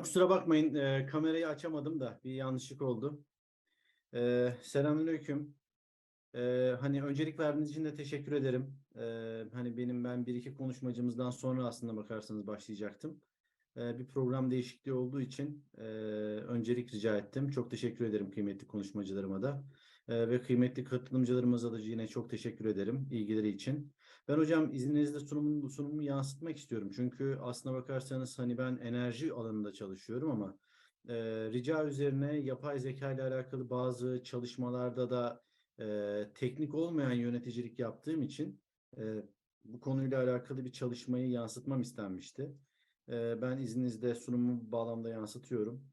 Hocam kusura bakmayın e, kamerayı açamadım da bir yanlışlık oldu. E, selamünaleyküm. E, hani öncelik verdiğiniz için de teşekkür ederim. E, hani benim ben bir iki konuşmacımızdan sonra aslında bakarsanız başlayacaktım. E, bir program değişikliği olduğu için e, öncelik rica ettim. Çok teşekkür ederim kıymetli konuşmacılarıma da. E, ve kıymetli katılımcılarımıza da yine çok teşekkür ederim ilgileri için. Ben hocam izninizle sunumumu, sunumumu yansıtmak istiyorum. Çünkü aslına bakarsanız hani ben enerji alanında çalışıyorum ama e, rica üzerine yapay zeka ile alakalı bazı çalışmalarda da e, teknik olmayan yöneticilik yaptığım için e, bu konuyla alakalı bir çalışmayı yansıtmam istenmişti. E, ben izninizle sunumumu bu bağlamda yansıtıyorum.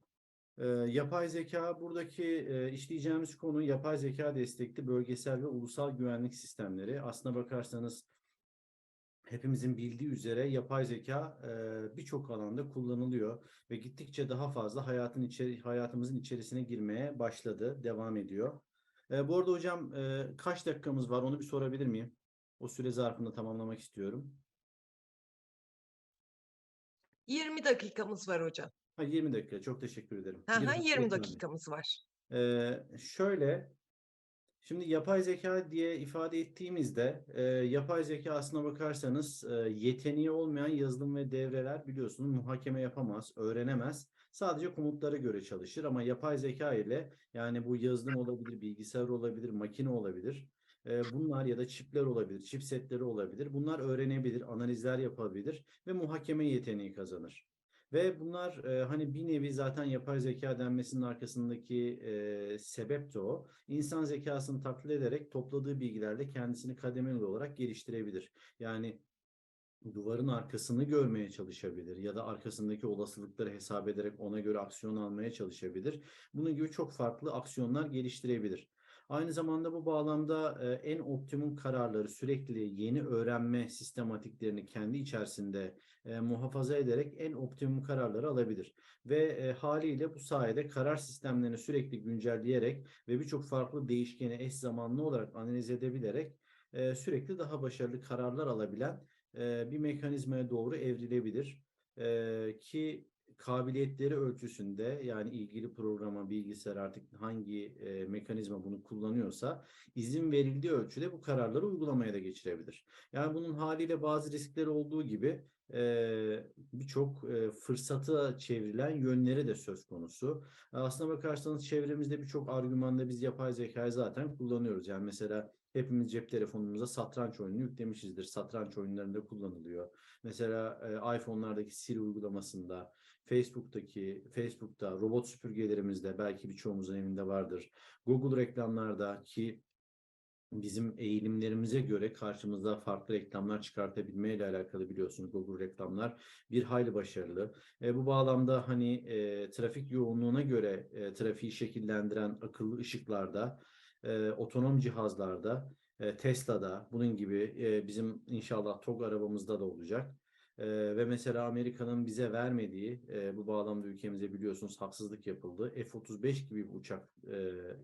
E, yapay zeka buradaki e, işleyeceğimiz konu yapay zeka destekli bölgesel ve ulusal güvenlik sistemleri. Aslına bakarsanız hepimizin bildiği üzere yapay zeka e, birçok alanda kullanılıyor ve gittikçe daha fazla hayatın içeri, hayatımızın içerisine girmeye başladı, devam ediyor. E, bu arada hocam e, kaç dakikamız var onu bir sorabilir miyim? O süre zarfında tamamlamak istiyorum. 20 dakikamız var hocam. Ha, 20 dakika çok teşekkür ederim. Hı, 20 dakika 20 yeterli. dakikamız var. Ee, şöyle, şimdi yapay zeka diye ifade ettiğimizde e, yapay zeka aslına bakarsanız e, yeteneği olmayan yazılım ve devreler biliyorsunuz muhakeme yapamaz, öğrenemez. Sadece komutlara göre çalışır ama yapay zeka ile yani bu yazılım olabilir, bilgisayar olabilir, makine olabilir. E, bunlar ya da çipler olabilir, chipsetleri olabilir. Bunlar öğrenebilir, analizler yapabilir ve muhakeme yeteneği kazanır. Ve bunlar e, hani bir nevi zaten yapay zeka denmesinin arkasındaki e, sebep de o. İnsan zekasını taklit ederek topladığı bilgilerle kendisini kademeli olarak geliştirebilir. Yani duvarın arkasını görmeye çalışabilir ya da arkasındaki olasılıkları hesap ederek ona göre aksiyon almaya çalışabilir. Bunun gibi çok farklı aksiyonlar geliştirebilir. Aynı zamanda bu bağlamda e, en optimum kararları sürekli yeni öğrenme sistematiklerini kendi içerisinde e, muhafaza ederek en optimum kararları alabilir. Ve e, haliyle bu sayede karar sistemlerini sürekli güncelleyerek ve birçok farklı değişkeni eş zamanlı olarak analiz edebilerek e, sürekli daha başarılı kararlar alabilen e, bir mekanizmaya doğru evrilebilir. E, ki kabiliyetleri ölçüsünde yani ilgili programa, bilgisayar artık hangi e, mekanizma bunu kullanıyorsa izin verildiği ölçüde bu kararları uygulamaya da geçirebilir. Yani bunun haliyle bazı riskleri olduğu gibi birçok e, fırsata çevrilen yönleri de söz konusu. Aslına bakarsanız çevremizde birçok argümanda biz yapay zekayı zaten kullanıyoruz. Yani mesela hepimiz cep telefonumuza satranç oyununu yüklemişizdir. Satranç oyunlarında kullanılıyor. Mesela e, iPhone'lardaki Siri uygulamasında, Facebook'taki, Facebook'ta, robot süpürgelerimizde belki birçoğumuzun evinde vardır. Google reklamlarda ki bizim eğilimlerimize göre karşımıza farklı reklamlar çıkartabilme ile alakalı biliyorsunuz Google reklamlar bir hayli başarılı. E, bu bağlamda hani e, trafik yoğunluğuna göre e, trafiği şekillendiren akıllı ışıklarda, e, otonom cihazlarda, e, Tesla'da bunun gibi e, bizim inşallah TOG arabamızda da olacak. Ee, ve mesela Amerika'nın bize vermediği e, bu bağlamda ülkemize biliyorsunuz haksızlık yapıldı. F-35 gibi bir uçak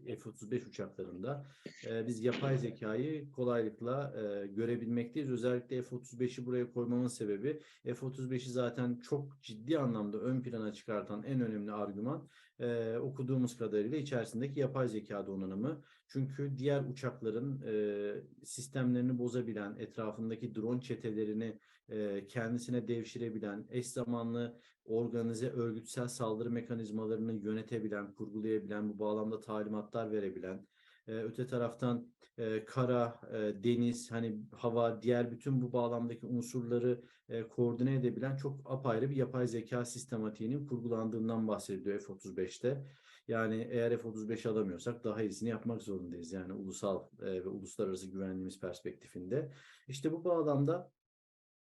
e, F-35 uçaklarında e, biz yapay zekayı kolaylıkla e, görebilmekteyiz. Özellikle F-35'i buraya koymamın sebebi F-35'i zaten çok ciddi anlamda ön plana çıkartan en önemli argüman e, okuduğumuz kadarıyla içerisindeki yapay zeka donanımı. Çünkü diğer uçakların e, sistemlerini bozabilen, etrafındaki drone çetelerini kendisine devşirebilen, eş zamanlı organize örgütsel saldırı mekanizmalarını yönetebilen, kurgulayabilen, bu bağlamda talimatlar verebilen, öte taraftan kara, deniz, hani hava, diğer bütün bu bağlamdaki unsurları koordine edebilen çok apayrı bir yapay zeka sistematiğinin kurgulandığından bahsediliyor F-35'te. Yani eğer F-35 alamıyorsak daha iyisini yapmak zorundayız. Yani ulusal ve uluslararası güvenliğimiz perspektifinde. İşte bu bağlamda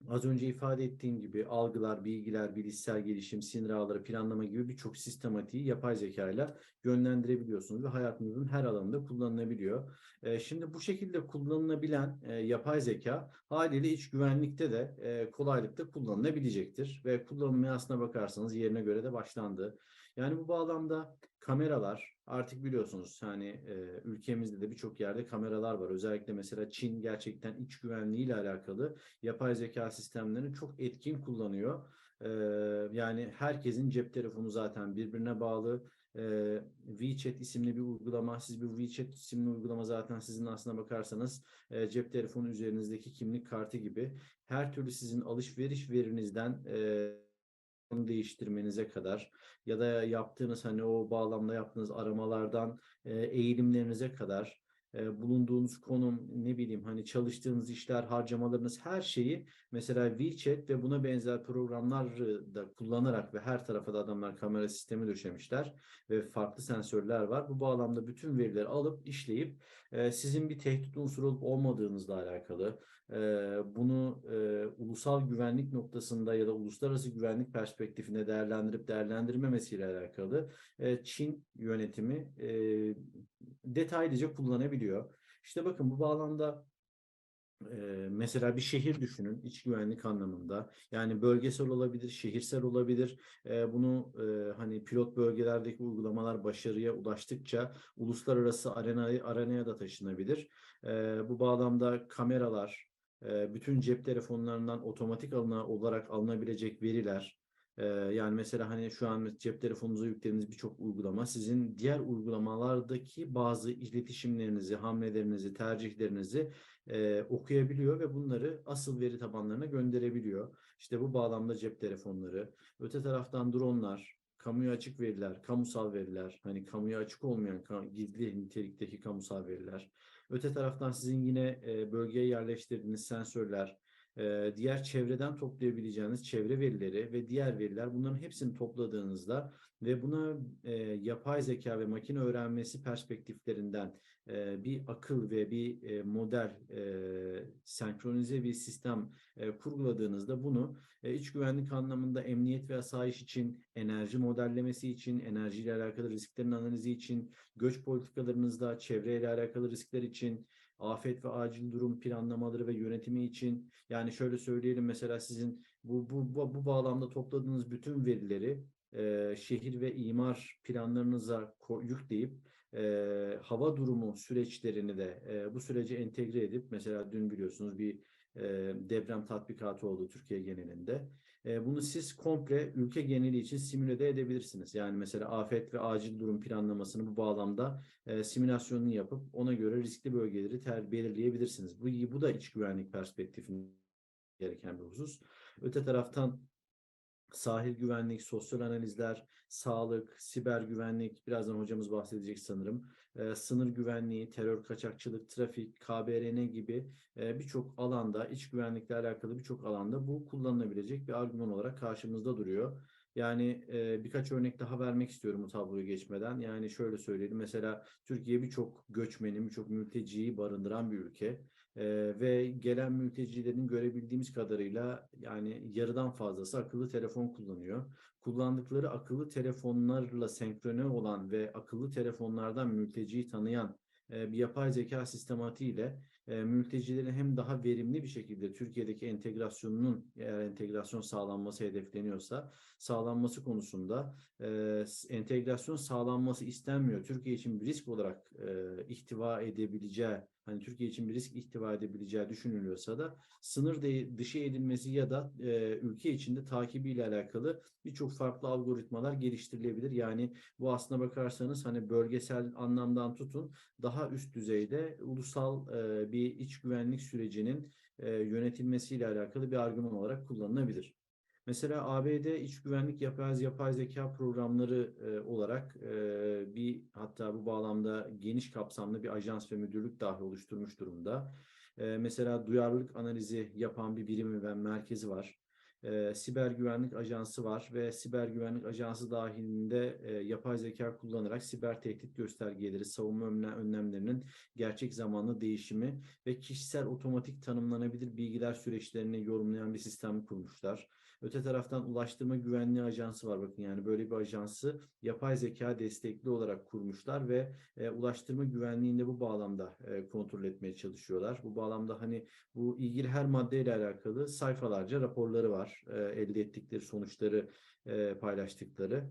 Az önce ifade ettiğim gibi algılar, bilgiler, bilişsel gelişim, sinir ağları, planlama gibi birçok sistematiği yapay zeka ile yönlendirebiliyorsunuz ve hayatınızın her alanında kullanılabiliyor. E, şimdi bu şekilde kullanılabilen e, yapay zeka haliyle iç güvenlikte de e, kolaylıkla kullanılabilecektir ve kullanılmaya aslına bakarsanız yerine göre de başlandı. Yani bu bağlamda kameralar artık biliyorsunuz hani e, ülkemizde de birçok yerde kameralar var. Özellikle mesela Çin gerçekten iç güvenliği ile alakalı yapay zeka sistemlerini çok etkin kullanıyor. Ee, yani herkesin cep telefonu zaten birbirine bağlı. Ee, WeChat isimli bir uygulama, siz bir WeChat isimli uygulama zaten sizin aslına bakarsanız e, cep telefonu üzerinizdeki kimlik kartı gibi her türlü sizin alışveriş verinizden e, değiştirmenize kadar ya da yaptığınız hani o bağlamda yaptığınız aramalardan e, eğilimlerinize kadar e, bulunduğunuz konum ne bileyim hani çalıştığınız işler harcamalarınız her şeyi mesela WeChat ve buna benzer programları da kullanarak ve her tarafa da adamlar kamera sistemi döşemişler ve farklı sensörler var. Bu bağlamda bütün verileri alıp işleyip e, sizin bir tehdit unsuru olup olmadığınızla alakalı e, bunu e, ulusal güvenlik noktasında ya da uluslararası güvenlik perspektifinde değerlendirip değerlendirmemesiyle alakalı e, Çin yönetimi e, detaylıca kullanabiliyor. İşte bakın bu bağlamda e, mesela bir şehir düşünün iç güvenlik anlamında. Yani bölgesel olabilir, şehirsel olabilir. E, bunu e, hani pilot bölgelerdeki uygulamalar başarıya ulaştıkça uluslararası arenaya, arenaya da taşınabilir. E, bu bağlamda kameralar, e, bütün cep telefonlarından otomatik alına, olarak alınabilecek veriler, yani mesela hani şu an cep telefonunuza yüklediğiniz birçok uygulama sizin diğer uygulamalardaki bazı iletişimlerinizi, hamlelerinizi, tercihlerinizi e, okuyabiliyor ve bunları asıl veri tabanlarına gönderebiliyor. İşte bu bağlamda cep telefonları, öte taraftan dronlar, kamuya açık veriler, kamusal veriler, hani kamuya açık olmayan gizli nitelikteki kamusal veriler. Öte taraftan sizin yine e, bölgeye yerleştirdiğiniz sensörler, diğer çevreden toplayabileceğiniz çevre verileri ve diğer veriler bunların hepsini topladığınızda ve buna e, yapay zeka ve makine öğrenmesi perspektiflerinden e, bir akıl ve bir e, model e, senkronize bir sistem e, kurguladığınızda bunu e, iç güvenlik anlamında emniyet ve asayiş için, enerji modellemesi için, enerjiyle alakalı risklerin analizi için, göç politikalarınızda çevreyle alakalı riskler için, afet ve acil durum planlamaları ve yönetimi için yani şöyle söyleyelim mesela sizin bu bu bu, bu bağlamda topladığınız bütün verileri e, şehir ve imar planlarınıza yükleyip e, hava durumu süreçlerini de e, bu sürece entegre edip mesela dün biliyorsunuz bir e, deprem tatbikatı oldu Türkiye genelinde. E, bunu siz komple ülke geneli için simüle de edebilirsiniz. Yani mesela afet ve acil durum planlamasını bu bağlamda e, simülasyonunu yapıp ona göre riskli bölgeleri ter belirleyebilirsiniz. Bu, bu da iç güvenlik perspektifinde gereken bir husus. Öte taraftan sahil güvenlik, sosyal analizler, sağlık, siber güvenlik, birazdan hocamız bahsedecek sanırım. E, sınır güvenliği, terör kaçakçılık, trafik, KBRN gibi e, birçok alanda, iç güvenlikle alakalı birçok alanda bu kullanılabilecek bir argüman olarak karşımızda duruyor. Yani e, birkaç örnek daha vermek istiyorum bu tabloyu geçmeden. Yani şöyle söyleyelim. Mesela Türkiye birçok göçmeni, birçok mülteciyi barındıran bir ülke. Ve gelen mültecilerin görebildiğimiz kadarıyla yani yarıdan fazlası akıllı telefon kullanıyor. Kullandıkları akıllı telefonlarla senkrone olan ve akıllı telefonlardan mülteciyi tanıyan bir yapay zeka sistematiğiyle e, mültecilerin hem daha verimli bir şekilde Türkiye'deki entegrasyonunun eğer entegrasyon sağlanması hedefleniyorsa sağlanması konusunda entegrasyon sağlanması istenmiyor. Türkiye için bir risk olarak ihtiva edebileceği hani Türkiye için bir risk ihtiva edebileceği düşünülüyorsa da sınır dışı edilmesi ya da e, ülke içinde takibiyle alakalı birçok farklı algoritmalar geliştirilebilir. Yani bu aslına bakarsanız hani bölgesel anlamdan tutun daha üst düzeyde ulusal e, bir iç güvenlik sürecinin e, yönetilmesiyle alakalı bir argüman olarak kullanılabilir. Mesela ABD iç güvenlik yapay, yapay zeka programları e, olarak e, bir hatta bu bağlamda geniş kapsamlı bir ajans ve müdürlük dahi oluşturmuş durumda. E, mesela duyarlılık analizi yapan bir birimi ve merkezi var. E, siber güvenlik ajansı var ve siber güvenlik ajansı dahilinde e, yapay zeka kullanarak siber tehdit göstergeleri, savunma önlemlerinin gerçek zamanlı değişimi ve kişisel otomatik tanımlanabilir bilgiler süreçlerini yorumlayan bir sistem kurmuşlar. Öte taraftan Ulaştırma Güvenliği Ajansı var bakın yani böyle bir ajansı yapay zeka destekli olarak kurmuşlar ve e, ulaştırma güvenliğinde bu bağlamda e, kontrol etmeye çalışıyorlar. Bu bağlamda hani bu ilgili her maddeyle alakalı sayfalarca raporları var. E, elde ettikleri sonuçları e, paylaştıkları.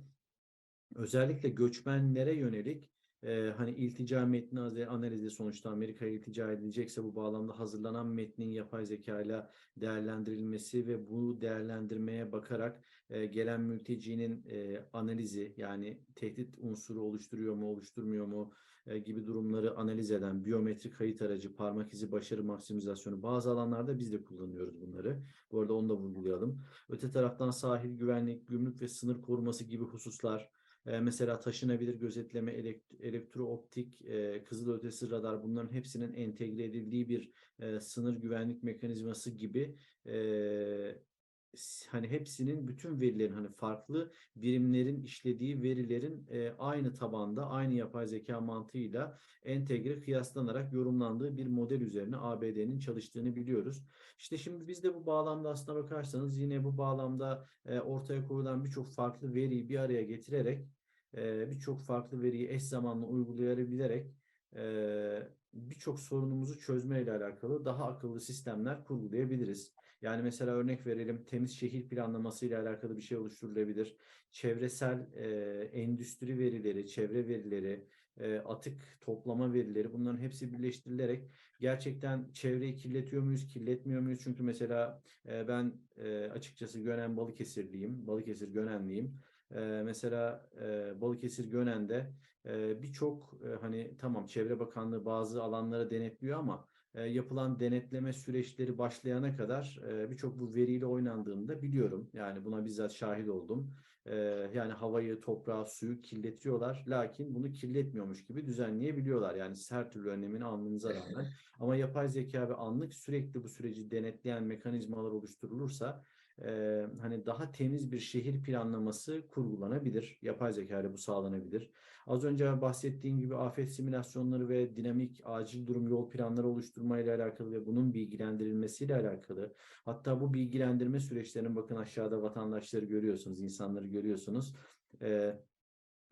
Özellikle göçmenlere yönelik e, hani iltica metni analizi sonuçta Amerika'ya iltica edilecekse bu bağlamda hazırlanan metnin yapay zeka ile değerlendirilmesi ve bu değerlendirmeye bakarak e, gelen mültecinin e, analizi yani tehdit unsuru oluşturuyor mu oluşturmuyor mu e, gibi durumları analiz eden biyometrik kayıt aracı, parmak izi başarı maksimizasyonu bazı alanlarda biz de kullanıyoruz bunları. Bu arada onu da vurgulayalım. Öte taraftan sahil güvenlik, gümrük ve sınır koruması gibi hususlar, mesela taşınabilir gözetleme, elekt- elektrooptik, kızılötesi radar bunların hepsinin entegre edildiği bir sınır güvenlik mekanizması gibi hani hepsinin bütün verilerin hani farklı birimlerin işlediği verilerin e, aynı tabanda, aynı yapay zeka mantığıyla entegre kıyaslanarak yorumlandığı bir model üzerine ABD'nin çalıştığını biliyoruz. İşte şimdi biz de bu bağlamda aslına bakarsanız yine bu bağlamda e, ortaya koyulan birçok farklı veriyi bir araya getirerek e, birçok farklı veriyi eş zamanlı uygulayabilerek birçok sorunumuzu çözmeyle alakalı daha akıllı sistemler kurgulayabiliriz. Yani mesela örnek verelim temiz şehir planlaması ile alakalı bir şey oluşturulabilir. Çevresel e, endüstri verileri, çevre verileri, e, atık toplama verileri bunların hepsi birleştirilerek gerçekten çevreyi kirletiyor muyuz, kirletmiyor muyuz? Çünkü mesela e, ben e, açıkçası Gönen Balıkesirliyim, Balıkesir Gönenliyim. E, mesela e, Balıkesir Gönen'de e, birçok e, hani tamam Çevre Bakanlığı bazı alanlara denetliyor ama e, yapılan denetleme süreçleri başlayana kadar e, birçok bu veriyle oynandığını da biliyorum. Yani buna bizzat şahit oldum. E, yani havayı, toprağı, suyu kirletiyorlar. Lakin bunu kirletmiyormuş gibi düzenleyebiliyorlar. Yani siz her türlü önlemini almanıza rağmen. Ama yapay zeka ve anlık sürekli bu süreci denetleyen mekanizmalar oluşturulursa e, hani daha temiz bir şehir planlaması kurgulanabilir. Yapay zeka ile bu sağlanabilir. Az önce bahsettiğim gibi afet simülasyonları ve dinamik acil durum yol planları oluşturmayla alakalı ve bunun bilgilendirilmesiyle alakalı. Hatta bu bilgilendirme süreçlerinin bakın aşağıda vatandaşları görüyorsunuz, insanları görüyorsunuz. E,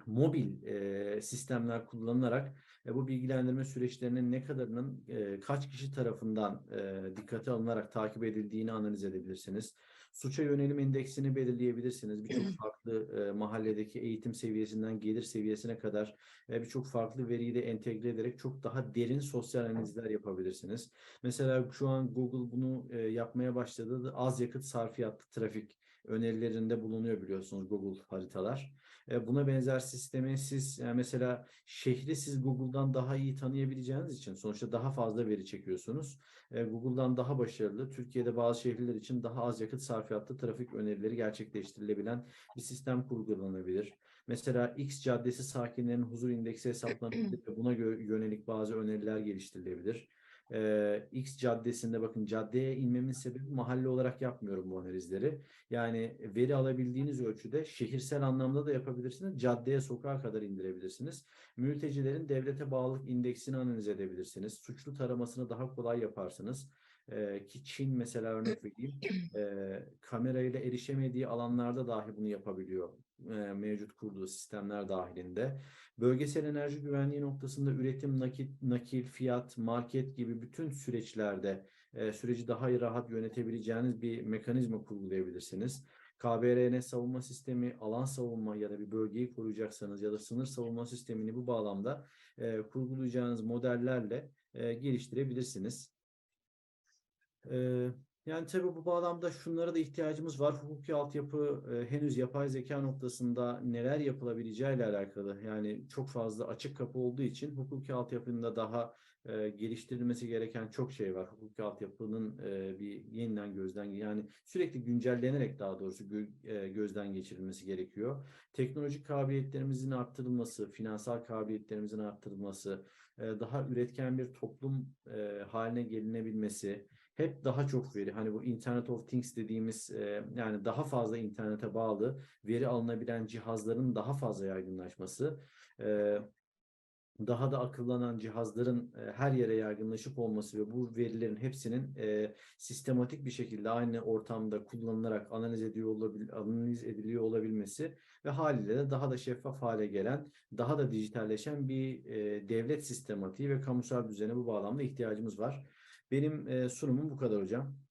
mobil e, sistemler kullanılarak e, bu bilgilendirme süreçlerinin ne kadarının e, kaç kişi tarafından e, dikkate alınarak takip edildiğini analiz edebilirsiniz. Suça yönelim indeksini belirleyebilirsiniz. Birçok farklı e, mahalledeki eğitim seviyesinden gelir seviyesine kadar e, birçok farklı veriyi de entegre ederek çok daha derin sosyal analizler yapabilirsiniz. Mesela şu an Google bunu e, yapmaya başladı. Az yakıt sarfiyatlı trafik önerilerinde bulunuyor biliyorsunuz Google haritalar. E, Buna benzer sistemi siz yani mesela şehri siz Google'dan daha iyi tanıyabileceğiniz için sonuçta daha fazla veri çekiyorsunuz. E, Google'dan daha başarılı, Türkiye'de bazı şehirler için daha az yakıt sarfiyatlı trafik önerileri gerçekleştirilebilen bir sistem kurgulanabilir. Mesela X caddesi sakinlerinin huzur indeksi hesaplanabilir ve buna yönelik bazı öneriler geliştirilebilir. Ee, X caddesinde bakın caddeye inmemin sebebi mahalle olarak yapmıyorum bu analizleri. Yani veri alabildiğiniz ölçüde şehirsel anlamda da yapabilirsiniz. Caddeye, sokağa kadar indirebilirsiniz. Mültecilerin devlete bağlılık indeksini analiz edebilirsiniz. Suçlu taramasını daha kolay yaparsınız. Ee, ki Çin mesela örnek vereyim. Ee, kamerayla erişemediği alanlarda dahi bunu yapabiliyor. Ee, mevcut kurduğu sistemler dahilinde. Bölgesel enerji güvenliği noktasında üretim, nakit, nakil, fiyat, market gibi bütün süreçlerde e, süreci daha rahat yönetebileceğiniz bir mekanizma kurgulayabilirsiniz. KBRN savunma sistemi, alan savunma ya da bir bölgeyi koruyacaksanız ya da sınır savunma sistemini bu bağlamda e, kurgulayacağınız modellerle e, geliştirebilirsiniz. Ee, yani tabii bu bağlamda şunlara da ihtiyacımız var. Hukuki altyapı e, henüz yapay zeka noktasında neler yapılabileceği ile alakalı. Yani çok fazla açık kapı olduğu için hukuki altyapının da daha e, geliştirilmesi gereken çok şey var. Hukuki altyapının e, bir yeniden gözden yani sürekli güncellenerek daha doğrusu gö- e, gözden geçirilmesi gerekiyor. Teknolojik kabiliyetlerimizin arttırılması, finansal kabiliyetlerimizin arttırılması, e, daha üretken bir toplum e, haline gelinebilmesi, hep daha çok veri hani bu Internet of Things dediğimiz e, yani daha fazla internete bağlı veri alınabilen cihazların daha fazla yaygınlaşması e, daha da akıllanan cihazların e, her yere yaygınlaşıp olması ve bu verilerin hepsinin e, sistematik bir şekilde aynı ortamda kullanılarak analiz ediyor olabil analiz ediliyor olabilmesi ve haliyle de daha da şeffaf hale gelen, daha da dijitalleşen bir e, devlet sistematiği ve kamusal düzene bu bağlamda ihtiyacımız var. Benim sunumum bu kadar hocam.